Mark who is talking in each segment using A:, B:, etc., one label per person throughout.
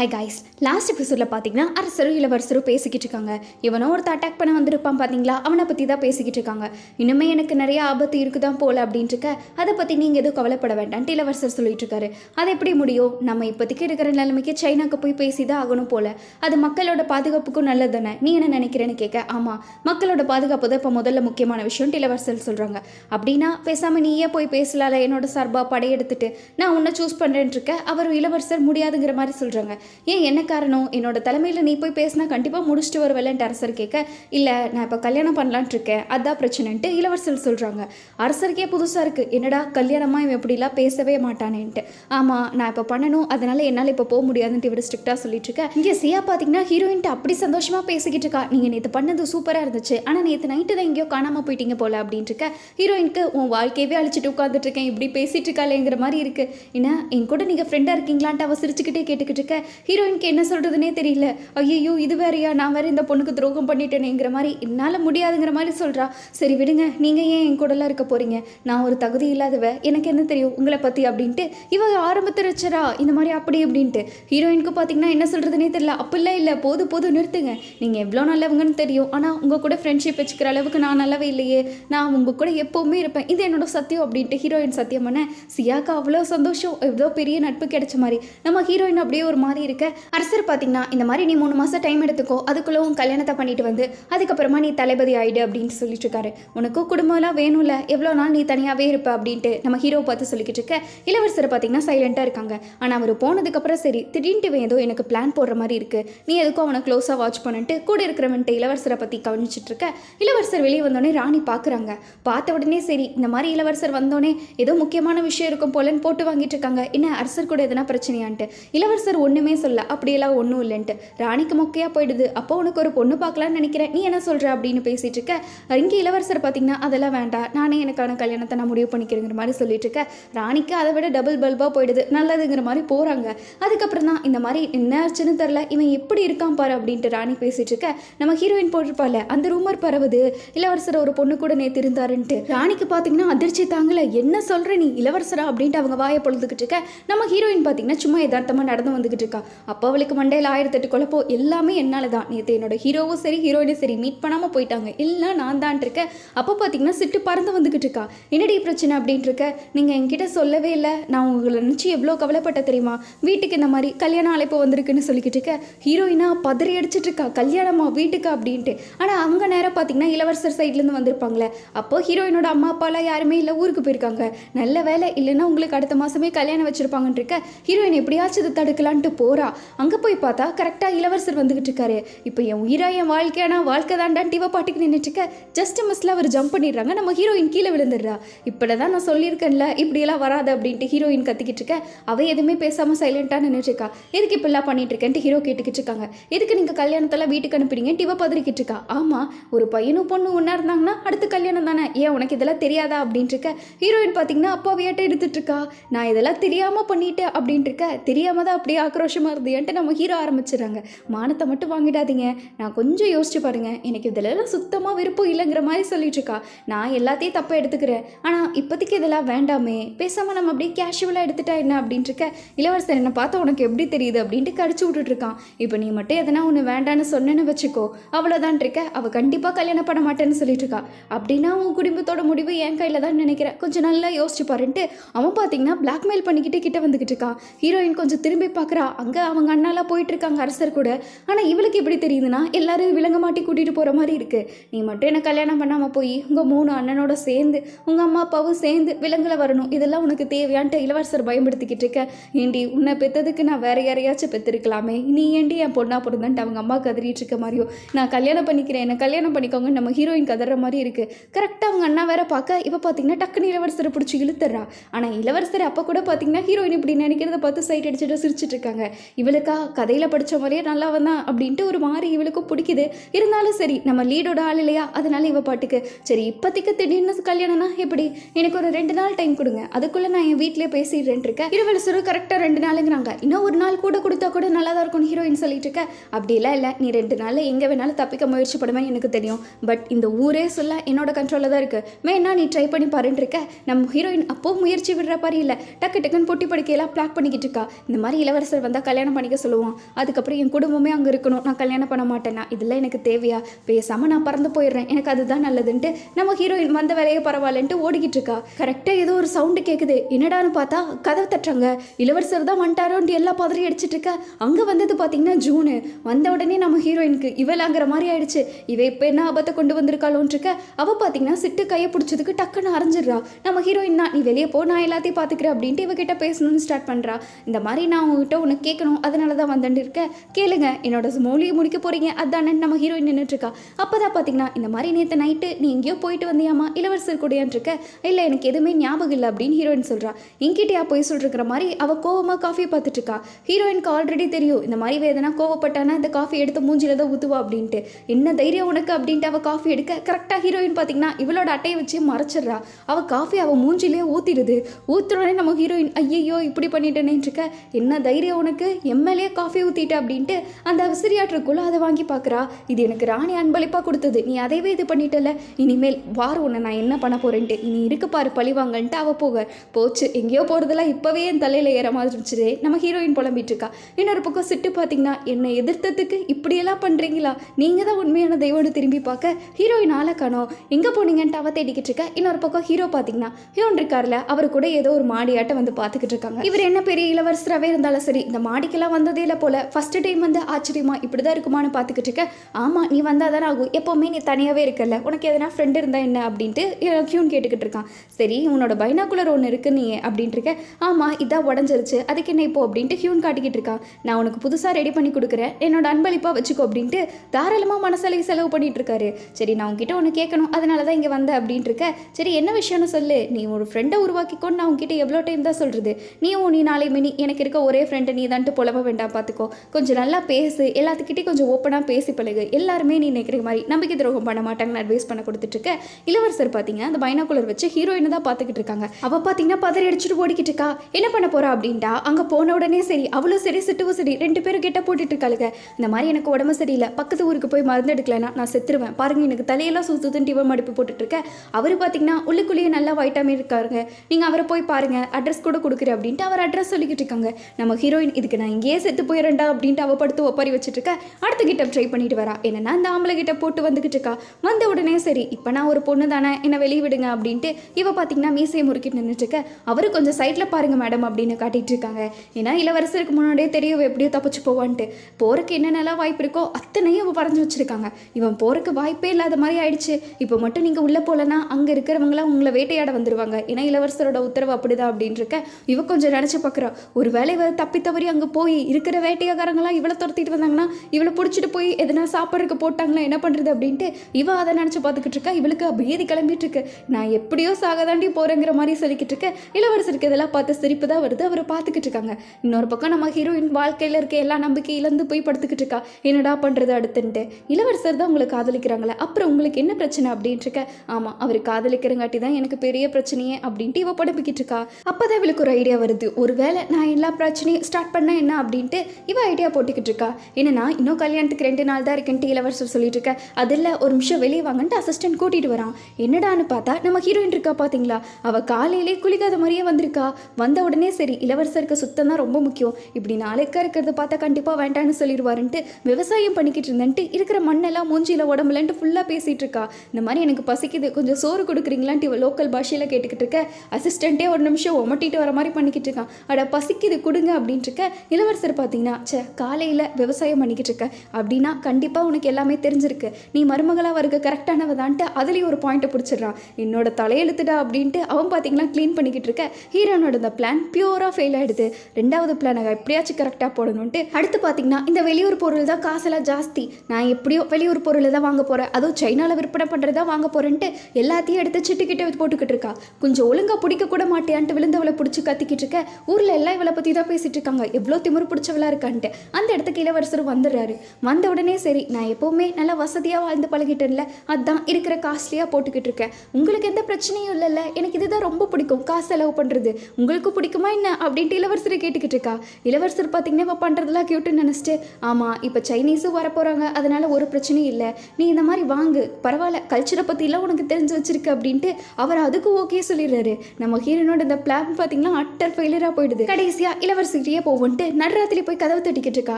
A: High guys last எபிசோடில் பார்த்தீங்கன்னா அரசரும் இளவரசரும் பேசிக்கிட்டு இருக்காங்க. இவனோ ஒருத்தர் அட்டாக் பண்ண வந்திருப்பான் பார்த்தீங்களா அவனை பற்றி தான் பேசிக்கிட்டு இருக்காங்க. இன்னுமே எனக்கு நிறைய ஆபத்து இருக்குதான் போல அப்படின்ட்டு இருக்க அதை பற்றி நீங்கள் எதுவும் கவலைப்பட வேண்டாம்ட்டு இளவரசர் சொல்லிட்டு இருக்காரு. அது எப்படி முடியும்? நம்ம இப்போதைக்கு இருக்கிற நிலைமைக்கு சைனாக்கு போய் பேசி தான் ஆகணும் போல. அது மக்களோட பாதுகாப்புக்கும் நல்லது தானே நீ என்ன நினைக்கிறேன்னு கேட்க ஆமாம் மக்களோட பாதுகாப்பு தான் இப்போ முதல்ல முக்கியமான விஷயம் இளவரசர் சொல்கிறாங்க அப்படின்னா பேசாமல் நீயே போய் பேசலால என்னோட சார்பாக படையெடுத்துட்டு. நான் உன்னை சூஸ் பண்ணுறேன்னு இருக்க அவர் இளவரசர் முடியாதுங்கிற மாதிரி சொல்கிறாங்க ஏன் என்ன காரணம்? என்னோட தலைமையில் நீ போய் பேசினா கண்டிப்பாக முடிச்சுட்டு வருவேலன்ட்டு அரசர் கேட்க. இல்லை நான் இப்போ கல்யாணம் பண்ணலான்ட்டு இருக்கேன். அதான் பிரச்சனைன்ட்டு இளவரசர் சொல்கிறாங்க அரசருக்கே புதுசாக இருக்குது என்னடா கல்யாணமாக இவன் இப்படிலாம் பேசவே மாட்டானேன்ட்டு. ஆமாம் நான் இப்போ பண்ணணும். அதனால என்னால் இப்போ போக முடியாதுன்ட்டு இவர் ஸ்ட்ரிக்டாக சொல்லிட்டு இருக்கேன் இங்கே சியா பார்த்தீங்கன்னா ஹீரோயின்ட்டு அப்படி சந்தோஷமாக பேசிக்கிட்டு இருக்கா. நீங்கள் நேற்று பண்ணது சூப்பராக இருந்துச்சு. ஆனால் நேற்று நைட்டு தான் எங்கேயோ காணாமல் போயிட்டீங்க போல அப்படின்ட்டு இருக்க. ஹீரோயினுக்கு உன் வாழ்க்கையவே அழிச்சிட்டு உட்காந்துட்டு இருக்கேன். இப்படி பேசிட்டு இருக்காளேங்கிற மாதிரி இருக்கு. என்ன என் கூட நீங்கள் ஃப்ரெண்டாக இருக்கீங்களான்ட்டு அவ சிரிச்சுக்கிட்டே கேட்டுக்கிட்டு இருக்க. ஹீரோயினுக்கு என்ன சொல்கிறதுனே தெரியல. ஐயோ இது வேறையா? நான் வேறு இந்த பொண்ணுக்கு துரோகம் பண்ணிட்டேனேங்கிற மாதிரி என்னால் முடியாதுங்கிற மாதிரி சொல்கிறா சரி விடுங்க. நீங்கள் ஏன் என் கூடலாம் இருக்க போகிறீங்க நான் ஒரு தகுதி இல்லாதவ. எனக்கு என்ன தெரியும் உங்களை பற்றி அப்படின்ட்டு? இவ ஆரம்பத்து வச்சரா இந்த மாதிரி அப்படி அப்படின்ட்டு ஹீரோயினுக்கு பார்த்தீங்கன்னா என்ன சொல்கிறதுனே தெரியல. அப்படிலாம் இல்லை. போது போது நிறுத்துங்க. நீங்கள் எவ்வளோ நல்லவங்கன்னு தெரியும். ஆனால் உங்கள் கூட ஃப்ரெண்ட்ஷிப் வச்சுக்கிற அளவுக்கு நான் நல்லவே இல்லையே. நான் உங்கள் கூட எப்போவுமே இருப்பேன். இது என்னோட சத்தியம் அப்படின்ட்டு ஹீரோயின் சத்தியம் பண்ண சியாக்கா அவ்வளோ சந்தோஷம் எவ்வளோ பெரிய நட்பு கிடைச்ச மாதிரி. நம்ம ஹீரோயின் அப்படியே ஒரு மாதிரி இருக்க. அரசர் பார்த்தீங்கன்னா இந்த மாதிரி நீ மூணு மாதம் டைம் எடுத்துக்கோ அதுக்குள்ளே உன் கல்யாணத்தை பண்ணிட்டு வந்து அதுக்கப்புறமா நீ தளபதி ஆயிடு அப்படின்னு சொல்லிட்டு இருக்காரு. உனக்கும் குடும்பம்லாம் வேணும்ல எவ்வளோ நாள் நீ தனியாகவே இருப்ப அப்படின்ட்டு நம்ம ஹீரோ பார்த்து சொல்லிக்கிட்டு இருக்க. இளவரசர் பார்த்தீங்கன்னா சைலண்ட்டாக இருக்காங்க. ஆனால் அவர் போனதுக்கப்புறம் சரி திடீர்னு ஏதோ எனக்கு பிளான் போடுற மாதிரி இருக்கு. நீ எதுக்கும் அவனை க்ளோஸாக வாட்ச் பண்ணிட்டு கூட இருக்கிறவன்ட்டு இளவரசரை பற்றி கவனிச்சிட்டு இருக்க. இளவரசர் வெளியே வந்தோடனே ராணி பார்க்குறாங்க பார்த்த உடனே சரி இந்த மாதிரி இளவரசர் வந்தோடனே ஏதோ முக்கியமான விஷயம் இருக்கும் போலன்னு போட்டு வாங்கிட்டு இருக்காங்க. என்ன அரசர் கூட எதனா பிரச்சனையான்ட்டு. இளவரசர் ஒன்றுமே சொல்ல அப்படியெல்லாம் ஒன்றும் இல்லைன்ட்டு. ராணிக்கு மொக்கையாக போயிடுது. அப்போ உனக்கு ஒரு பொண்ணு பார்க்கலான்னு நினைக்கிறேன். நீ என்ன சொல்கிற அப்படின்னு பேசிட்டு இருக்க. இங்கே இளவரசர் பார்த்தீங்கன்னா அதெல்லாம் வேண்டாம். நானே எனக்கான கல்யாணத்தை நான் முடிவு பண்ணிக்கிறேங்கிற மாதிரி சொல்லிட்டு இருக்க. ராணிக்கு அதை விட டபுள் பல்பாக போயிடுது. நல்லதுங்கிற மாதிரி போகிறாங்க அதுக்கப்புறம் தான் இந்த மாதிரி என்ன ஆச்சுன்னு தெரில இவன் எப்படி இருக்கான் பாரு அப்படின்ட்டு ராணி பேசிட்டு இருக்க. நம்ம ஹீரோயின் போட்டிருப்பால அந்த ரூமர் பரவுது. இளவரசர் ஒரு பொண்ணு கூட நேற்று இருந்தாருன்ட்டு. ராணிக்கு பார்த்தீங்கன்னா அதிர்ச்சி தாங்கல. என்ன சொல்ற நீ? இளவரசரா? அப்படின்ட்டு அவங்க வாயை பொழுதுகிட்டு இருக்க. நம்ம ஹீரோயின் பார்த்தீங்கன்னா சும்மா யதார்த்தமாக நடந்து வந்துகிட்டு இருக்கா. அப்போ அவளுக்கு மண்டையில் ஆயிரத்தெட்டு குழப்போ எல்லாமே என்னால் தான் நேற்று என்னோட ஹீரோவும் சரி ஹீரோயினும் சரி மீட் பண்ணாமல் போயிட்டாங்க. இல்லை நான் தான் இருக்கேன். அப்போ பார்த்தீங்கன்னா சிட்டு பறந்து வந்துக்கிட்டு இருக்கா. என்னடி பிரச்சனை அப்படின்ட்டு இருக்க? நீங்கள் என்கிட்ட சொல்லவே இல்லை. நான் உங்களை நினச்சி எவ்வளோ கவலைப்பட்ட தெரியுமா? வீட்டுக்கு இந்த மாதிரி கல்யாண அழைப்பு வந்திருக்குன்னு சொல்லிக்கிட்டு இருக்க. ஹீரோயினா பதறி அடிச்சிட்டு இருக்கா. கல்யாணமா வீட்டுக்கு அப்படின்ட்டு. ஆனால் அவங்க நேரம் பார்த்தீங்கன்னா இளவரசர் சைட்லேருந்து வந்திருப்பாங்களே. அப்போ ஹீரோயினோட அம்மா அப்பாலாம் யாருமே இல்லை ஊருக்கு போயிருக்காங்க. நல்ல வேலை இல்லைன்னா உங்களுக்கு அடுத்த மாதமே கல்யாணம் வச்சுருப்பாங்கன்னு இருக்க. ஹீரோயின் எப்படியாச்சும் இதை தடுக்கலான்ட்டு போ. போகிறா அங்கே போய் பார்த்தா கரெக்டாக இளவரசர் வந்துகிட்டு இருக்காரு. இப்போ என் உயிரா என் வாழ்க்கையானா வாழ்க்கை தாண்டான் டிவ பாட்டுக்கு நின்றுட்டுருக்க ஜஸ்ட் மிஸ்ல அவர் ஜம்ப் பண்ணிடுறாங்க. நம்ம ஹீரோயின் கீழே விழுந்துடுறா. இப்படி தான் நான் சொல்லியிருக்கேன்ல இப்படியெல்லாம் வராது அப்படின்ட்டு ஹீரோயின் கத்திக்கிட்டு இருக்க. அவ எதுவுமே பேசாமல் சைலண்டாக நின்றுட்டு இருக்கா. எதுக்கு இப்படிலாம் பண்ணிட்டு இருக்கேன்ட்டு ஹீரோ கேட்டுக்கிட்டு இருக்காங்க. எதுக்கு நீங்கள் கல்யாணத்தெல்லாம் வீட்டுக்கு அனுப்பிடுங்க டிவ பதறிக்கிட்டு இருக்கா. ஆமாம் ஒரு பையனும் பொண்ணு ஒன்றா இருந்தாங்கன்னா அடுத்து கல்யாணம் தானே. ஏன் உனக்கு இதெல்லாம் தெரியாதா அப்படின்ட்டு இருக்க. ஹீரோயின் பார்த்தீங்கன்னா அப்பாவையாட்ட எடுத்துட்டு இருக்கா. நான் இதெல்லாம் தெரியாமல் பண்ணிட்டேன் அப்படின்ட்டு இருக்க. தெரியாம தான் அப்படியே ஆக்ரோஷம் சந்தோஷமாக இருந்தேன்ட்டு நம்ம ஹீரோ ஆரம்பிச்சிடுறாங்க. மானத்தை மட்டும் வாங்கிடாதீங்க. நான் கொஞ்சம் யோசிச்சு பாருங்க. எனக்கு இதிலெல்லாம் சுத்தமாக விருப்பம் இல்லைங்கிற மாதிரி சொல்லிட்டு இருக்கா. நான் எல்லாத்தையும் தப்பாக எடுத்துக்கிறேன். ஆனால் இப்போதைக்கு இதெல்லாம் வேண்டாமே. பேசாமல் நம்ம அப்படியே கேஷுவலாக எடுத்துட்டா என்ன அப்படின்ட்டு இருக்க இளவரசர் என்னை பார்த்தா உனக்கு எப்படி தெரியுது அப்படின்ட்டு கடிச்சு விட்டுட்டுருக்கான் இப்போ நீ மட்டும் எதனா ஒன்று வேண்டான்னு சொன்னேன்னு வச்சுக்கோ. அவ்வளோதான் இருக்க அவள் கண்டிப்பாக கல்யாணம் பண்ண மாட்டேன்னு சொல்லிட்டு இருக்கா. அப்படின்னா உன் குடும்பத்தோட முடிவு என் கையில் தான் நினைக்கிறேன். கொஞ்சம் நல்லா யோசிச்சு பாருன்ட்டு அவன் பார்த்தீங்கன்னா பிளாக்மெயில் பண்ணிக்கிட்டு கிட்ட வந்துக்கிட்டு இருக்கான். ஹீரோயின் கொஞ்சம் திரும்பி பார்க்குறா அங்கே அவங்க அண்ணாலாம் போயிட்டுருக்காங்க அரசர் கூட. ஆனால் இவளுக்கு எப்படி தெரியுதுன்னா எல்லாரும் விலங்க மாட்டி கூட்டிகிட்டு போகிற மாதிரி இருக்குது நீ மட்டும் என்ன கல்யாணம் பண்ணாமல் போய் உங்கள் மூணு அண்ணனோட சேர்ந்து உங்கள் அம்மா அப்பாவும் சேர்ந்து விலங்குல வரணும். இதெல்லாம் உனக்கு தேவையான்ட்டு இளவரசர் பயன்படுத்திக்கிட்டு இருக்க. ஏண்டி உன்னை பெற்றதுக்கு நான் வேற யாரையாச்சும் பெற்றிருக்கலாமே நீ ஏண்டி என் பொண்ணா பிறந்தான்ட்டு அவங்க அம்மா கதறிட்டு இருக்க மாதிரியோ? நான் கல்யாணம் பண்ணிக்கிறேன் என்ன கல்யாணம் பண்ணிக்கோங்க நம்ம ஹீரோயின் கதற மாதிரி இருக்குது கரெக்டாக அவங்க அண்ணா வேற பார்க்க இப்போ பார்த்தீங்கன்னா டக்குன்னு இளவரசரை பிடிச்சி இழுத்துறா. ஆனால் இளவரசர் அப்போ கூட பார்த்தீங்கன்னா ஹீரோயின் இப்படி நினைக்கிறத பார்த்து சைட் அடிச்சுட்டு சிரிச்சிட்டு இருக்காங்க. இவளுக்கா கதையில் படித்த மாதிரியே நல்லா வந்தான் அப்படின்ட்டு ஒரு மாதிரி இவளுக்கும் பிடிக்குது. இருந்தாலும் சரி நம்ம லீடோட ஆள் இல்லையா? அதனால இவ பாட்டுக்கு சரி இப்போதைக்கு திடீர்னு கல்யாணம்னா எப்படி? எனக்கு ஒரு ரெண்டு நாள் டைம் கொடுங்க. அதுக்குள்ளே நான் என் வீட்டிலே பேசிடுறேன் இருக்கேன் சுரு கரெக்டாக ரெண்டு நாளுங்கிறாங்க. இன்னும் ஒரு நாள் கூட கொடுத்தா கூட நல்லா தான் இருக்கும் ஹீரோயின் சொல்லிட்டு இருக்க. அப்படிலாம் இல்லை நீ ரெண்டு நாளில் எங்கே வேணாலும் தப்பிக்க முயற்சி பண்ணுவேன் எனக்கு தெரியும். பட் இந்த ஊரே சொல்ல என்னோட கண்ட்ரோலில் தான் இருக்குது வேணா நீ ட்ரை பண்ணி பாருன்னு இருக்க. நம்ம ஹீரோயின் அப்போ முயற்சி விடுற மாதிரி இல்லை. டக்கு டக்குன்னு பொட்டி படுக்கையெல்லாம் பிளாக் பண்ணிக்கிட்டு இருக்கா. இந்த மாதிரி இளவரசர் வந்தால் கல்யாணம் பண்ணிக்க சொல்லுவான். அதுக்கப்புறம் என் குடும்பமே அங்கே இருக்கணும். நான் கல்யாணம் பண்ண மாட்டேன்னா இதெல்லாம் எனக்கு தேவையா? பேசாமல் நான் பறந்து போயிடுறேன். எனக்கு அதுதான் நல்லதுன்ட்டு நம்ம ஹீரோயின் வந்த வேலையை பரவாயில்லன்ட்டு ஓடிக்கிட்டு இருக்கா. கரெக்டாக ஏதோ ஒரு சவுண்டு கேட்குது என்னடான்னு பார்த்தா கதவு தட்டுறாங்க. இளவரசர் தான் வந்துட்டாரோன்ட்டு எல்லா பதறையும் அடிச்சிட்டு இருக்கா. அங்கே வந்தது பார்த்தீங்கன்னா ஜூனு. வந்த உடனே நம்ம ஹீரோயினுக்கு இவளாங்கிற மாதிரி ஆயிடுச்சு. இவ இப்போ என்ன ஆபத்தை கொண்டு வந்திருக்காளோன்னு இருக்க. அவள் பார்த்தீங்கன்னா சிட்டு கையை பிடிச்சதுக்கு டக்குன்னு அரைஞ்சிடுறா. நம்ம ஹீரோயின் தான். நீ வெளியே போ நான் எல்லாத்தையும் பார்த்துக்கிறேன் அப்படின்ட்டு இவகிட்ட பேசணும்னு ஸ்டார்ட் பண்ணுறா இந்த மாதிரி நான் உங்ககிட்ட உனக்கு கேட்கணும். அதனால தான் வந்துட்டு இருக்கேன் கேளுங்க என்னோட மொழியை முடிக்க போறீங்க. அதானே நம்ம ஹீரோயின் நின்றுட்டு இருக்கா. அப்பதான் பார்த்தீங்கன்னா இந்த மாதிரி நேற்று நைட்டு நீ எங்கேயோ போயிட்டு வந்தியாமா இளவரசர் கூடயான் இருக்க. இல்லை எனக்கு எதுவுமே ஞாபகம் இல்லை அப்படின்னு ஹீரோயின் சொல்றா. என்கிட்டயா போய் சொல்லிருக்கிற மாதிரி அவ கோவமா காஃபி பார்த்துட்டு இருக்கா. ஹீரோயினுக்கு ஆல்ரெடி தெரியும் இந்த மாதிரி வேதனா கோவப்பட்டானா இந்த காஃபி எடுத்து மூஞ்சில தான் ஊத்துவா அப்படின்ட்டு. என்ன தைரியம் உனக்கு அப்படின்ட்டு அவ காஃபி எடுக்க? கரெக்டாக ஹீரோயின் பார்த்தீங்கன்னா இவளோட அட்டையை வச்சு மறைச்சிடுறா. அவ காஃபி அவ மூஞ்சிலே ஊத்திடுது. ஊத்துறோடனே நம்ம ஹீரோயின் ஐயையோ இப்படி பண்ணிட்டேனே இருக்க. என்ன தைரியம் உனக்கு? எம்எல்ஏ காஃபி ஊத்திட்ட அப்படின்ட்டு அந்த விசிறியாற்றுக்குள்ள அதை வாங்கி பார்க்குறா. இது எனக்கு ராணி அன்பளிப்பாக கொடுத்தது. நீ அதைவே இது பண்ணிட்டல. இனிமேல் வார் உன்னை நான் என்ன பண்ண போகிறேன்ட்டு இனி இருக்கு பாரு பழிவாங்கன்ட்டு அவ போக. போச்சு. எங்கேயோ போகிறதெல்லாம் இப்போவே என் தலையில் ஏற மாதிரி இருந்துச்சு நம்ம ஹீரோயின் புலம்பிட்டு இருக்கா. இன்னொரு பக்கம் சிட்டு பார்த்தீங்கன்னா என்னை எதிர்த்ததுக்கு இப்படியெல்லாம் பண்ணுறீங்களா நீங்கள் தான் உண்மையான தெய்வம்னு திரும்பி பார்க்க ஹீரோயின் ஆளை காணோம். எங்கே போனீங்கன்ட்டு அவ தேடிக்கிட்டு இருக்கா. இன்னொரு பக்கம் ஹீரோ பார்த்தீங்கன்னா ஹீரோன் இருக்கார்ல அவர் கூட ஏதோ ஒரு மாடியாட்ட வந்து பார்த்துக்கிட்டு இருக்காங்க. இவர் என்ன பெரிய இளவரசராகவே இருந்தாலும் சரி இந்த மாடிக்கெல்லாம் வந்ததே இல்லை போல். ஃபஸ்ட்டு டைம் வந்து ஆச்சரியமா இப்படி தான் இருக்குமான்னு பார்த்துக்கிட்டு இருக்க. ஆமாம் நீ வந்தால் தானே ஆகும். எப்போவுமே நீ தனியாகவே இருக்கல உனக்கு எதனா ஃப்ரெண்டு இருந்தால் என்ன அப்படின்ட்டு ஹியூன் கேட்டுக்கிட்டு இருக்கான். சரி உன்னோட பைனாக்குலர் ஒன்று இருக்கு நீ அப்படின்ட்டு இருக்க. ஆமாம் இதான் உடஞ்சிருச்சு. அதுக்கு என்ன இப்போ அப்படின்ட்டு ஹியூன் காட்டிக்கிட்டு இருக்கான் நான் உனக்கு புதுசாக ரெடி பண்ணி கொடுக்குறேன். என்னோட அன்பளிப்பாக வச்சுக்கோ அப்படின்ட்டு தாராளமாக மனசளவு செலவு பண்ணிட்டு இருக்காரு. சரி நான் உன்கிட்ட ஒன்று கேட்கணும். அதனால தான் இங்கே வந்தேன் அப்படின்ட்டு இருக்க. சரி என்ன விஷயம்னு சொல்லு. நீ ஒரு ஃப்ரெண்டை உருவாக்கிக்கோன்னு நான் உன்கிட்ட எவ்வளோ டைம் தான் சொல்கிறது நீயும் நீ நாளை மினி எனக்கு இருக்க ஒரே ஃப்ரெண்டு நீ தான் தான்ட்டு புலம்ப வேண்டாம் பார்த்துக்கோ கொஞ்சம் நல்லா பேசு. எல்லாத்துக்கிட்டே கொஞ்சம் ஓப்பனாக பேசி பழகு. எல்லாருமே நீ நினைக்கிற மாதிரி நம்பிக்கை துரோகம் பண்ண மாட்டாங்கன்னு அட்வைஸ் பண்ண கொடுத்துட்டு இருக்க இளவரசர் பார்த்தீங்க அந்த பைனாக்குலர் வச்சு ஹீரோயினை தான் பார்த்துக்கிட்டு இருக்காங்க. அவள் பார்த்தீங்கன்னா பதறி அடிச்சுட்டு ஓடிக்கிட்டு இருக்கா. என்ன பண்ண போறா அப்படின்ட்டா அங்கே போன உடனே சரி அவ்வளோ சரி சிட்டுவும் சரி ரெண்டு பேரும் கெட்ட போட்டுட்டு இருக்காளுங்க. இந்த மாதிரி எனக்கு உடம்பு சரியில்லை. பக்கத்து ஊருக்கு போய் மருந்து எடுக்கலைன்னா நான் செத்துருவேன். பாருங்க எனக்கு தலையெல்லாம் சுத்துதுன்ட்டு டிவம் மடிப்பு போட்டுட்டு இருக்கேன். அவர் பார்த்தீங்கன்னா உள்ளுக்குள்ளேயே நல்லா வைட்டாமே இருக்காருங்க நீங்கள் அவரை போய் பாருங்க. அட்ரஸ் கூட கொடுக்குறேன் அப்படின்ட்டு அவர் அட்ரஸ் சொல்லிக்கிட்டு இருக்காங்க. நம்ம ஹீரோயின் இதுக்கு நான் இங்கேயே செத்து போயிடறேன்டா அப்படின்ட்டு அவ படுத்து ஒப்பாரி வச்சுட்டு அடுத்த கிட்ட ட்ரை பண்ணிட்டு வரா. என்னன்னா அந்த ஆம்பளை கிட்ட போட்டு வந்துகிட்டு இருக்கா. வந்த உடனே சரி இப்போ நான் ஒரு பொண்ணு தானே என்னை வெளியே விடுங்க அப்படின்ட்டு இவ பார்த்தீங்கன்னா மீசையை முறுக்கிட்டு நின்றுட்டு இருக்க. அவரு கொஞ்சம் சைட்டில் பாருங்க மேடம் அப்படின்னு காட்டிட்டு இருக்காங்க. ஏன்னா இளவரசருக்கு முன்னாடியே தெரியும் எப்படியோ தப்பிச்சு போவான்ட்டு. போகிறக்கு என்னென்னலாம் வாய்ப்பு இருக்கோ அத்தனையும் அவ பறஞ்சு வச்சிருக்காங்க. இவன் போறதுக்கு வாய்ப்பே இல்லாத மாதிரி ஆயிடுச்சு. இப்போ மட்டும் நீங்கள் உள்ளே போகலன்னா அங்கே இருக்கிறவங்களாம் உங்களை வேட்டையாட வந்துருவாங்க. ஏன்னா இளவரசரோட உத்தரவு அப்படிதான் அப்படின்னு இருக்க. இவ கொஞ்சம் நினச்சி பார்க்குறா ஒரு வேலை இவ தப்பி தவறி அங்கே அங்கே போய் இருக்கிற வேட்டையாக்காரங்களாம் இவளை துரத்திட்டு வந்தாங்கன்னா இவளை பிடிச்சிட்டு போய் எதனா சாப்பிட்றதுக்கு போட்டாங்களா என்ன பண்ணுறது அப்படின்ட்டு இவ அதை நினச்சி பார்த்துக்கிட்டு இருக்கா. இவளுக்கு பேதி கிளம்பிட்டு இருக்கு. நான் எப்படியோ சாக தாண்டி போகிறேங்கிற மாதிரி சொல்லிக்கிட்டு இருக்கேன். இளவரசருக்கு இதெல்லாம் பார்த்து சிரிப்பு தான் வருது. அவரை பார்த்துக்கிட்டு இருக்காங்க. இன்னொரு பக்கம் நம்ம ஹீரோயின் வாழ்க்கையில் இருக்க எல்லா நம்பிக்கை இழந்து போய் படுத்துக்கிட்டு இருக்கா. என்னடா பண்ணுறது அடுத்துன்ட்டு. இளவரசர் தான் உங்களை காதலிக்கிறாங்களே அப்புறம் உங்களுக்கு என்ன பிரச்சனை அப்படின்ட்டு இருக்க. ஆமாம் அவர் காதலிக்கிறங்காட்டி தான் எனக்கு பெரிய பிரச்சனையே அப்படின்ட்டு இவ படம்பிக்கிட்டு இருக்கா. அப்போதான் இவளுக்கு ஒரு ஐடியா வருது. ஒருவேளை நான் எல்லா பிரச்சனையும் ஸ்டார்ட் பண்ண என்ன அப்படின்ட்டு இவன் ஐடியா போட்டுக்கிட்டு இருக்கா. என்னன்னா இன்னும் கல்யாணத்துக்கு ரெண்டு நாள் தான் இருக்குன்ட்டு இளவரசர் சொல்லிட்டு இருக்க. அதில் ஒரு நிமிஷம் வெளியே வாங்கன்ட்டு அசிஸ்டன்ட் கூட்டிகிட்டு வரான். என்னடான்னு பார்த்தா நம்ம ஹீரோயின் இருக்கா பார்த்தீங்களா? அவள் காலையிலே குளிக்காத மாதிரியே வந்திருக்கா. வந்த உடனே சரி இளவரசருக்கு சுத்தம் தான் ரொம்ப முக்கியம். இப்படி நாளைக்கா இருக்கிறத பார்த்தா கண்டிப்பாக வேண்டான்னு சொல்லிடுவாருன்ட்டு விவசாயம் பண்ணிக்கிட்டு இருந்தேன்ட்டு இருக்கிற மண்ணெல்லாம் மூஞ்சியில் உடம்புலன்ட்டு ஃபுல்லாக பேசிகிட்டு இருக்கா. இந்த மாதிரி எனக்கு பசிக்குது கொஞ்சம் சோறு கொடுக்குறீங்களான்ட்டு இவ லோக்கல் பாஷையில் கேட்டுக்கிட்டு இருக்க. அசிஸ்டண்ட்டே ஒரு நிமிஷம் ஒமட்டிட்டு வர மாதிரி பண்ணிக்கிட்டு இருக்கான். அட பசிக்குது கொடுங்க அப்படின்ட்டு இருக்க. இளவரசர் பார்த்தீங்கன்னா ச்சே காலையில் விவசாயம் பண்ணிக்கிட்டு இருக்க. அப்படின்னா கண்டிப்பாக உனக்கு எல்லாமே தெரிஞ்சிருக்கு. நீ மருமகளாக வருக கரெக்டானவதான்ட்டு அதுலேயும் ஒரு பாயிண்ட்டை பிடிச்சிடுறான். என்னோட தலையெழுத்துடா அப்படின்ட்டு அவன் பார்த்தீங்கன்னா க்ளீன் பண்ணிக்கிட்டு இருக்க. ஹீரோனோட இந்த பிளான் பியூராக ஃபெயில் ஆயிடுது. ரெண்டாவது பிளானை எப்படியாச்சும் கரெக்டாக போடணுன்ட்டு அடுத்து பார்த்தீங்கன்னா இந்த வெளியூர் பொருள் தான் காசெல்லாம் ஜாஸ்தி. நான் எப்படியோ வெளியூர் பொருள் தான் வாங்க போகிறேன் அதுவும் சைனாவில் விற்பனை பண்ணுறதா வாங்க போகிறேன்ட்டு எல்லாத்தையும் எடுத்து சிட்டுக்கிட்டே போட்டுக்கிட்டு இருக்கா. கொஞ்சம் ஒழுங்கா பிடிக்க கூட மாட்டேன்ட்டு விழுந்தவளை பிடிச்சி கத்திக்கிட்டு இருக்க. ஊரில் எல்லாம் இவளை பற்றி தான் பேசிட்டு இருக்காங்க. எவ்வளோ திமிரு பிடிச்சவளா இருக்கான்ட்டு. அந்த இடத்துக்கு இளவரசர் வந்துடுறாரு. வந்த உடனே சரி நான் எப்போவுமே நல்லா வசதியாக வாழ்ந்து பழகிட்டேன்ல. அதுதான் இருக்கிற காஸ்ட்லியாக போட்டுக்கிட்டு இருக்கேன். உங்களுக்கு எந்த பிரச்சனையும் இல்லைல்ல? எனக்கு இதுதான் ரொம்ப பிடிக்கும். காசு செலவு பண்ணுறது உங்களுக்கு பிடிக்குமா என்ன? அப்படின்ட்டு இளவரசரை கேட்டுக்கிட்டு இருக்கா. இளவரசர் பார்த்தீங்கன்னா இப்போ பண்ணுறதுலாம் கியூட்டுன்னு நினச்சிட்டு ஆமாம் இப்போ சைனீஸும் வரப்போகிறாங்க அதனால் ஒரு பிரச்சனையும் இல்லை. நீ இந்த மாதிரி வாங்கு. பரவாயில்ல. கல்ச்சரை பற்றிலாம் உனக்கு தெரிஞ்சு வச்சிருக்கு அப்படின்ட்டு அவர் அதுக்கு ஓகே சொல்லிடுறாரு. நம்ம ஹீரோனோட இந்த பிளான் பார்த்தீங்கன்னா அட்டர் ஃபெயிலியராக போயிடுது. கடைசியாக இளவரசிக்கிட்டே போவோன்ட்டு அப்படின்ட்டு நடுராத்திரி போய் கதவு தட்டிக்கிட்டு இருக்கா.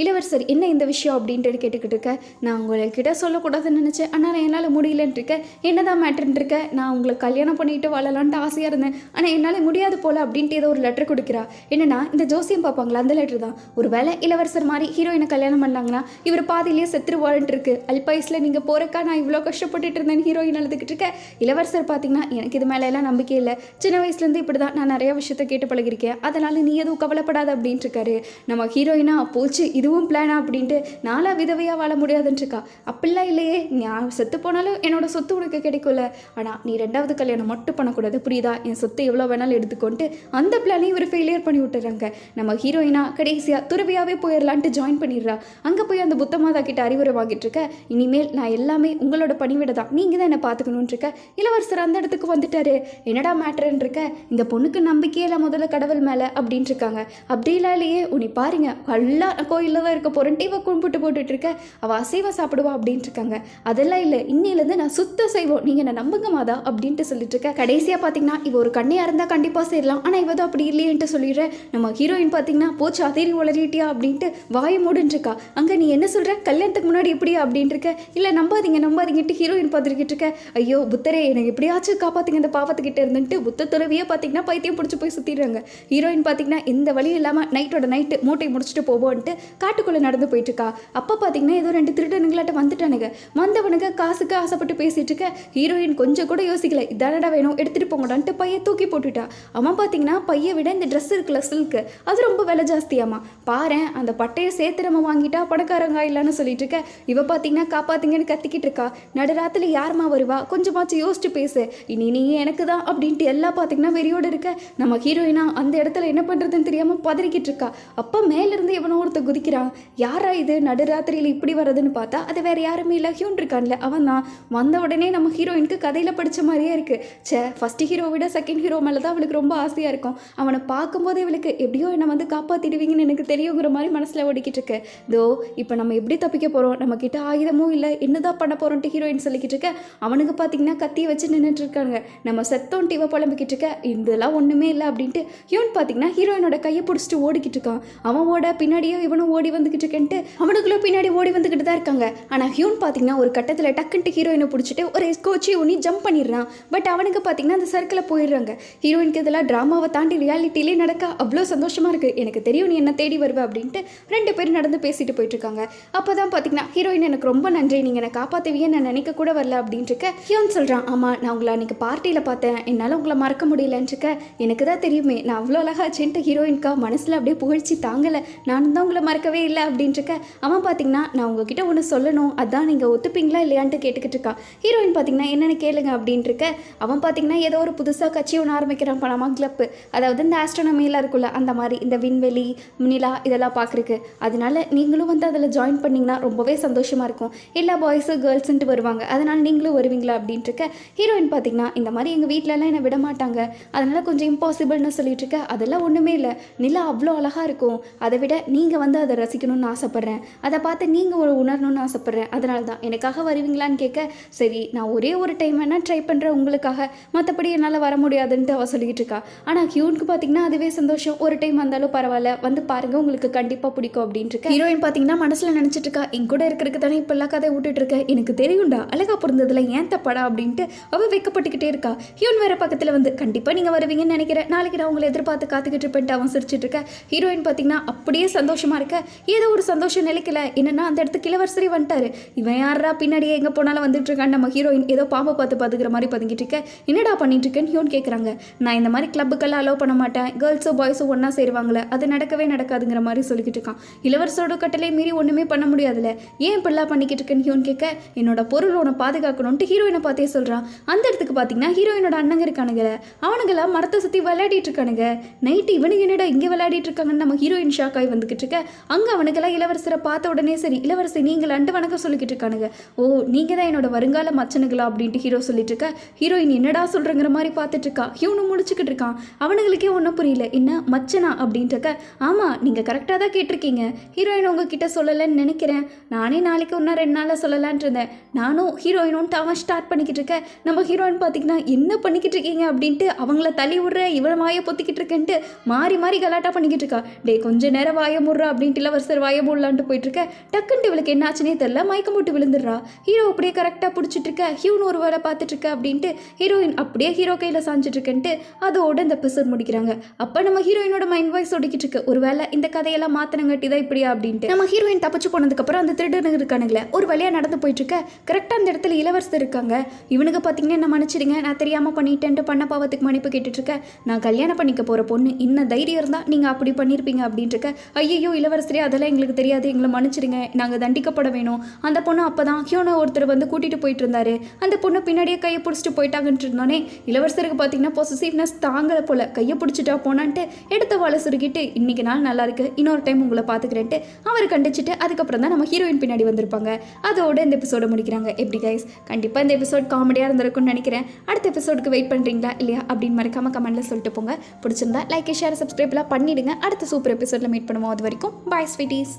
A: இளவரசர் என்ன இந்த விஷயம்? அப்படின்ட்டு கேட்டுக்கிட்டு இருக்க. நான் உங்கள்கிட்ட சொல்லக்கூடாதுன்னு நினச்சேன். ஆனால் என்னால் முடியலன்ட்டு இருக்கேன் என்னதான் மேட்டர்ன்னு இருக்க. நான் உங்களை கல்யாணம் பண்ணிட்டு வாழலான்ட்டு ஆசையாக இருந்தேன். ஆனால் என்னால் முடியாது போல அப்படின்ட்டு ஏதோ ஒரு லெட்டர் கொடுக்குறா. என்னன்னா இந்த ஜோசியம் பார்ப்பாங்களா அந்த லெட்டர் தான். ஒரு வேலை இளவரசர் மாதிரி ஹீரோயினை கல்யாணம் பண்ணாங்கன்னா இவர் பாதியிலேயே செத்துருவாருன்ட்டு இருக்கு. அல்பாயுஸில் நீங்கள் போறக்கா? நான் இவ்வளோ கஷ்டப்பட்டுட்டு இருந்தேன் ஹீரோயின் அழுதுகிட்டு இருக்க. இளவரசர் பார்த்தீங்கன்னா எனக்கு இது மேலே எல்லாம் நம்பிக்கை இல்லை. சின்ன வயசுலேருந்து இப்படி தான் நான் நிறைய விஷயத்த கேட்டு பழகிருக்கேன் அதனால் நீ எதுவும் கவலைப்படாத அப்படின்ட்டு இருக்காரு நம்ம ஹீரோயினா போச்சு இதுவும் பிளானா அப்படின்ட்டு நாலா விதவையாக வாழ முடியாதுன்னு இருக்கா அப்படிலாம் இல்லையே நான் செத்து போனாலும் என்னோட சொத்து உனக்கு கிடைக்கும்ல. ஆனால் நீ ரெண்டாவது கல்யாணம் மட்டும் பண்ணக்கூடாது புரியுதா? என் சொத்து எவ்வளோ வேணாலும் எடுத்துக்கொண்டு அந்த பிளானையும் இவர் ஃபெயிலியர் பண்ணி விட்டுறாங்க. நம்ம ஹீரோயினா கடைசியாக துறவியாகவே போயிடலான்ட்டு ஜாயின் பண்ணிடுறா. அங்கே போய் அந்த புத்தமாதா கிட்ட அறிவுரை வாங்கிட்டு இருக்க இனிமேல் நான் எல்லாமே உங்களோட பணிவிட தான். நீங்கள் தான் என்னை பார்த்துக்கணும்னு இருக்க இளவரசர் அந்த இடத்துக்கு வந்துட்டாரு. என்னடா மேட்டர்ன்னு இருக்க இந்த பொண்ணுக்கு நம்பிக்கையே இல்லை முதல்ல கடவுள் மேலே. அப்படின்ட்டு இருக்காங்க அப்படிலாம் இல்லையே உன்னை பாருங்க எல்லா கோயிலில் தான் இருக்க போகிறேன் டீவை கும்பிட்டு போட்டுட்டு இருக்க. அவள் அசைவம் சாப்பிடுவா அப்படின்ட்டு இருக்காங்க. அதெல்லாம் இல்லை. இன்னிலேருந்து நான் சுத்த செய்வோம் நீங்கள் என்ன நம்புங்க மாதா அப்படின்ட்டு சொல்லிட்டு இருக்க. கடைசியாக பார்த்தீங்கன்னா இவ ஒரு கண்ணியாக இருந்தால் கண்டிப்பாக சேரலாம். ஆனால் இவதோ அப்படி இல்லையேன்ட்டு சொல்லிடுறேன் நம்ம ஹீரோயின் பார்த்தீங்கன்னா போச்சு அதேரி உளறிட்டியா? அப்படின்ட்டு வாய மூடுன்ட்ருக்கா அங்கே நீ என்ன சொல்கிற கல்யாணத்துக்கு முன்னாடி எப்படியா? அப்படின்ட்டு இருக்க. இல்லை நம்பாதீங்க நம்பாதீங்கட்டு ஹீரோயின் பார்த்துக்கிட்டு இருக்க. ஐயோ புத்தரே எனக்கு எப்படியாச்சும் காப்பாத்துங்க இந்த பாவத்துக்கிட்ட இருந்துட்டு புத்த துறவியே பார்த்தீங்கன்னா பைத்தியம் பிடிச்சி போய் சுற்றிடுறாங்க ஹீரோயின் பார்த்தீங்கன்னா இந்த வழி இல்லாமல் நைட்டோட நைட்டு மூட்டை முடிச்சுட்டு போவோன்ட்டு காட்டுக்குள்ளே நடந்து போயிட்டு இருக்கா அப்போ பார்த்தீங்கன்னா ஏதோ ரெண்டு திருடனுங்களாட்ட வந்துட்டானுங்க. வந்தவனுங்க காசுக்கு ஆசைப்பட்டு பேசிட்டு இருக்க ஹீரோயின் கொஞ்சம் கூட யோசிக்கல. இதானடா வேணும் எடுத்துட்டு போங்கடான்ட்டு பைய தூக்கி போட்டுட்டா. அவன் பார்த்தீங்கன்னா பைய விட இந்த ட்ரெஸ் இருக்குல்ல சில்க்கு அது ரொம்ப விலை ஜாஸ்தியாமா பாரேன் அந்த பட்டையை சேர்த்து நம்ம வாங்கிட்டா பணக்காரங்க இல்லைன்னு சொல்லிட்டு இருக்க இவ பார்த்தீங்கன்னா காப்பாத்துங்கன்னு கத்திக்கிட்டு இருக்கா நடுராத்துல யாருமா வருவா? கொஞ்சமாச்சும் யோசிச்சு பேசு. இனி நீ எனக்கு தான் அப்படின்ட்டு எல்லாம் பார்த்தீங்கன்னா வெறியோடு இருக்க. நம்ம ஹீரோயினா அந்த இடத்துல என்ன பண்ணுறதுன்னு தெரியாமல் பதறிக்கிட்டு இருக்கா அப்போ மேலேருந்து எவனோ ஒருத்த குதிக்கிறான். யாரா இது? நடுராத்திரியில் இப்படி வர்றதுன்னு பார்த்தா அது வேற யாருமே இல்லை. ஹியூன் இருக்கான்ல அவன் தான். வந்த உடனே நம்ம ஹீரோயினுக்கு கதையில் படித்த மாதிரியே இருக்கு. சே ஃபர்ஸ்ட் ஹீரோ விட செகண்ட் ஹீரோ மேலே தான் அவளுக்கு ரொம்ப ஆசையாக இருக்கும். அவனை பார்க்கும்போது இவளுக்கு எப்படியோ என்னை வந்து காப்பாற்றிடுவீங்கன்னு எனக்கு தெரியுங்கிற மாதிரி மனசில் ஓடிக்கிட்டு இருக்கு. தோ இப்போ நம்ம எப்படி தப்பிக்க போகிறோம் நம்ம கிட்ட ஆயுதமும் இல்லை என்னதான் பண்ண போகிறோன்ட்டு ஹீரோயின் சொல்லிக்கிட்டு இருக்க அவனுக்கு பார்த்தீங்கன்னா கத்தி வச்சு நின்றுட்டு இருக்காங்க நம்ம செத்தோன்ட்டு இவ புலம்பிக்கிட்டு இருக்க இதெல்லாம் ஒன்றுமே இல்லை அப்படின்ட்டு ஹியூன் பார்த்தீங்கன்னா ஹீரோயினோட கையை பிடிச்சிட்டு ஓடிக்கிட்டு இருக்கான் அவன் ஓட பின்னாடியே இவனும் ஓடி வந்துக்கிட்டு இருக்கேன்ட்டு அவனுக்குள்ள பின்னாடி ஓடி வந்துக்கிட்டு தான் இருக்காங்க. ஆனால் ஹியூன் பார்த்தீங்கன்னா ஒரு கட்டத்தில் டக்குன்ட்டு ஹீரோயினை பிடிச்சிட்டு ஒரு கோச்சி ஒன்றி ஜம்ப் பண்ணிடுறான். பட் அவனுக்கு பார்த்தீங்கன்னா அந்த சர்க்கிளில் போயிடுறாங்க. ஹீரோயினுக்கு இதெல்லாம் ட்ராமாவை தாண்டி ரியாலிட்டிலே நடக்க அவ்வளோ சந்தோஷமாக இருக்குது எனக்கு தெரியும் நீ என்ன தேடி வருவ அப்படின்ட்டு ரெண்டு பேரும் நடந்து பேசிட்டு போயிட்டு இருக்காங்க அப்போ தான் பார்த்தீங்கன்னா ஹீரோயின் எனக்கு ரொம்ப நன்றி. நீங்கள் என்னை காப்பாற்றுவீங்க நான் நினைக்க கூட வரல அப்படின்ட்டு இருக்க ஹியோன் சொல்கிறான் ஆமாம் நான் உங்களை அன்றைக்கி பார்ட்டியில் பார்த்தேன். என்னால் உங்களை மறக்க முடியலன்னு இருக்க எனக்கு தான் தெரியுமே. நான் அவ்வளோ அழகாச்சுன்ட்டு ஹீரோயின்க்கா மனசில் அப்படியே புகழ்ச்சி தாங்கலை. நானும் தான் உங்களை மறக்கவே இல்லை அப்படின்ட்டு இருக்க அவன் பார்த்தீங்கன்னா நான் உங்ககிட்ட ஒன்று சொல்லணும். அதான் நீங்கள் ஒத்துப்பீங்களா இல்லையான்ட்டு கேட்டுக்கிட்டு இருக்கா ஹீரோயின் பார்த்தீங்கன்னா என்னென்னு கேளுங்க அப்படின்ட்டு இருக்க அவன் பார்த்தீங்கன்னா ஏதோ ஒரு புதுசாக கட்சி ஒன்று ஆரம்பிக்கிறான் பணமா கிளப்பு அதாவது இந்த ஆஸ்ட்ரோனமிலாம் இருக்குல்ல அந்த மாதிரி இந்த விண்வெளி நிலா இதெல்லாம் பார்க்குறக்கு அதனால நீங்களும் வந்து அதில் ஜாயின் பண்ணிங்கன்னா ரொம்பவே சந்தோஷமாக இருக்கும். எல்லா பாய்ஸும் கேர்ள்ஸுன்ட்டு வருவாங்க. அதனால் நீங்களும் வருவீங்களா அப்படின்ட்டு இருக்க ஹீரோயின் பார்த்தீங்கன்னா இந்த மாதிரி எங்கள் வீட்டிலலாம் என்னை விட மாட்டாங்க. அதனால் கொஞ்சம் இம்பாசிபிள்னு சொல்லிட்டு இருக்க அதெல்லாம் ஒன்றுமே இல்லை. நிலா அவ்வளோ அழகாக அழகாக இருக்கும். அதை விட நீங்கள் வந்து அதை ரசிக்கணும்னு ஆசைப்பட்றேன். அதை பார்த்து நீங்கள் ஒரு உணரணும்னு ஆசைப்பட்றேன். அதனால தான். எனக்காக வருவீங்களான்னு கேட்க சரி நான் ஒரே ஒரு டைம் வேணால் ட்ரை பண்ணுறேன் உங்களுக்காக. மற்றபடி என்னால் வர முடியாதுன்ட்டு அவள் சொல்லிக்கிட்டு இருக்கா. ஆனால் ஹியூனுக்கு பார்த்தீங்கன்னா அதுவே சந்தோஷம். ஒரு டைம் வந்தாலும் பரவாயில்ல. வந்து பாருங்கள் உங்களுக்கு கண்டிப்பாக பிடிக்கும் அப்படின்ட்டு இருக்கா. ஹீரோயின் பார்த்தீங்கன்னா மனசில் நினச்சிட்டு இருக்கா என் கூட இருக்கிறதுக்கு தானே இப்பெல்லாம் கதை விட்டுட்டு இருக்கேன் எனக்கு தெரியும்டா. அழகா பிறந்ததுல ஏன் தப்படா? அப்படின்ட்டு அவள் வைக்கப்பட்டுக்கிட்டே இருக்கா. ஹியூன் வேற பக்கத்தில் வந்து கண்டிப்பாக நீங்கள் வருவீங்கன்னு நினைக்கிறேன். நாளைக்கு நான் உங்களை எதிர்பார்த்து காத்துக்கிட்டு இருப்பேன்ட்டு அவன் சிரிச்சிட்டு இருக்க. ஹீரோயின் பார்த்தீங்கன்னா அப்படியே சந்தோஷமா இருக்க. ஏதோ ஒரு சந்தோஷம் நிலைக்கல என்னன்னா அந்த இடத்துக்கு இளவரசரி வந்துட்டாரு. இவன் யாரா பின்னாடியே எங்கே போனாலும் வந்துட்டு இருக்கான்னு நம்ம ஹீரோயின் ஏதோ பாம்பை பார்த்து பார்த்துக்கிற மாதிரி பதுங்கிட்டு இருக்க. என்னடா பண்ணிட்டு இருக்கேன்னு ஹியோன் கேட்குறாங்க நான் இந்த மாதிரி கிளப்புக்கெல்லாம் அலோவ் பண்ண மாட்டேன். கேர்ள்ஸோ பாய்ஸோ ஒன்றா சேருவாங்களே அது நடக்கவே நடக்காதுங்கிற மாதிரி சொல்லிக்கிட்டு இருக்கான். இளவரசரோட கட்டளை மீறி ஒன்றுமே பண்ண முடியாதுல்ல. ஏன் இப்படிலாம் பண்ணிக்கிட்டு இருக்கேன்னு ஹியோன் கேட்க என்னோட பொருள் உன பாதுகாக்கணும்ட்டு ஹீரோயினை பார்த்தே சொல்கிறான் அந்த இடத்துக்கு பார்த்தீங்கன்னா ஹீரோயினோட அண்ணங்க இருக்கானுங்க. அவனுங்களாம் மரத்தை சுற்றி விளையாடிட்டு இருக்கானுங்க. நைட்டு இவனுக்கு என்னடா இங்கே விளையாடிட்டு இருக்காங்கன்னு நம்ம ஹீரோயின் ஷாக் ஆகி வந்துக்கிட்டு இருக்க. அங்கே அவனுக்கெல்லாம் இளவரசரை பார்த்த உடனே சரி இளவரசி நீங்களான்ட்டு வணக்கம் சொல்லிக்கிட்டு இருக்கானுங்க. ஓ நீங்கள் தான் என்னோட வருங்கால மச்சனுங்களா அப்படின்ட்டு ஹீரோ சொல்லிட்டு இருக்க. ஹீரோயின் என்னடா சொல்கிறங்கிற மாதிரி பார்த்துட்டு இருக்கா. ஹியூனும் முடிச்சுக்கிட்டு இருக்கான். அவனுங்களுக்கே ஒன்றும் புரியல. என்ன மச்சனா அப்படின்ட்டு இருக்க. ஆமாம் நீங்கள் கரெக்டாக தான் கேட்டிருக்கீங்க. ஹீரோயின் உங்ககிட்ட சொல்லலைன்னு நினைக்கிறேன். நானே நாளைக்கு இன்னும் ரெண்டு நாளில் சொல்லலான் இருந்தேன். நானும் ஹீரோயினும் அவன் ஸ்டார்ட் பண்ணிக்கிட்டு இருக்கேன் நம்ம ஹீரோயின் பார்த்தீங்கன்னா என்ன பண்ணிக்கிட்டு இருக்கீங்க அப்படின்ட்டு அவங்கள தள்ளி விடுற இவ்வளோ மாய பொத்திக்கிட்டு இருக்கேன்ட்டு மாறி மாறி கலாட்டா பண்ணிக்கிட்டு இருக்கா இருக்கா? டே கொஞ்ச நேரம் வாய முடுறா அப்படின்ட்டு இளவரசர் வாய மூடலான்ட்டு போயிட்டு இருக்க டக்குன்ட்டு இவளுக்கு என்னாச்சுன்னே தெரியல. தெரில மயக்கம் போட்டு விழுந்துடுறா. ஹீரோ அப்படியே கரெக்டாக பிடிச்சிட்டு இருக்க ஹியூன் ஒரு வேலை பார்த்துட்டு இருக்க அப்படின்ட்டு ஹீரோயின் அப்படியே ஹீரோ கையில் சாஞ்சிட்டு இருக்கேன்ட்டு அதோட இந்த எபிசோட் முடிக்கிறாங்க. அப்போ நம்ம ஹீரோயினோட மைண்ட் வாய்ஸ் ஒடிக்கிட்டு இருக்கு ஒருவேளை இந்த கதையெல்லாம் மாத்தினங்காட்டி தான் இப்படியா அப்படின்ட்டு. நம்ம ஹீரோயின் தப்பிச்சு போனதுக்கப்புறம் அந்த திருடனுங்க இருக்கானுங்களே ஒரு வழியாக நடந்து போயிட்டு இருக்க கரெக்டாக அந்த இடத்துல இளவரசர் இருக்காங்க. இவனுக்கு பார்த்தீங்கன்னா என்ன மன்னிச்சிடுங்க நான் தெரியாமல் பண்ணிட்டேன்ட்டு பண்ண பாவத்துக்கு மன்னிப்பு கேட்டுட்ருக்கேன் நான் கல்யாணம் பண்ணிக்க போகிற பொண்ணு இன்னும் தைரியம் இருந்தால் நீங்கள் அப்படி பண்ணியிருப்பீங்க அப்படின்ட்டு இருக்க ஐயோ இளவரசரே அதெல்லாம் எங்களுக்கு தெரியாது. எங்களை மன்னிச்சிடுங்க. நாங்கள் தண்டிக்கப்பட வேணும். அந்த பொண்ணு அப்போ தான் ஹியோனோ ஒருத்தர் வந்து கூட்டிகிட்டு போயிட்டு இருந்தாரு. அந்த பொண்ணு பின்னாடியே கையை பிடிச்சிட்டு போயிட்டாங்கன்ட்டு இருந்தோன்னே இளவரசருக்கு பார்த்தீங்கன்னா பொசசிவ்னஸ் தாங்கலை போல. கையை பிடிச்சிட்டா போனான்ட்டு எடுத்த வாழை சுருக்கிட்டு இன்னைக்கு நாள் நல்லா இருக்கு. இன்னொரு டைம் உங்களை பார்த்துக்கிறேன்ட்டு அவர் கண்டிச்சிட்டு அதுக்கப்புறம் தான் நம்ம ஹீரோயின் பின்னாடி வந்திருப்பாங்க. அதோட இந்த எபிசோட முடிக்கிறாங்க. எப்படி கைஸ் கண்டிப்பாக இந்த எபிசோட் காமெடியாக இருந்திருக்கும்னு நினைக்கிறேன். அடுத்த எபிசோடுக்கு வெயிட் பண்ணுறீங்களா இல்லையா? அப்படின்னு மறக்காம கமெண்ட்டில் சொல்லிட்டு போங்க. பிடிச்சிருந்தா லைக் ஷேர் சப்ஸ்கிரைப்லாம் பண்ணிடுங்க. அடுத்த சூப்பர் எபிசோடில் மீட் பண்ணுவோம். அது வரைக்கும் பாய் ஸ்வீட்டீஸ்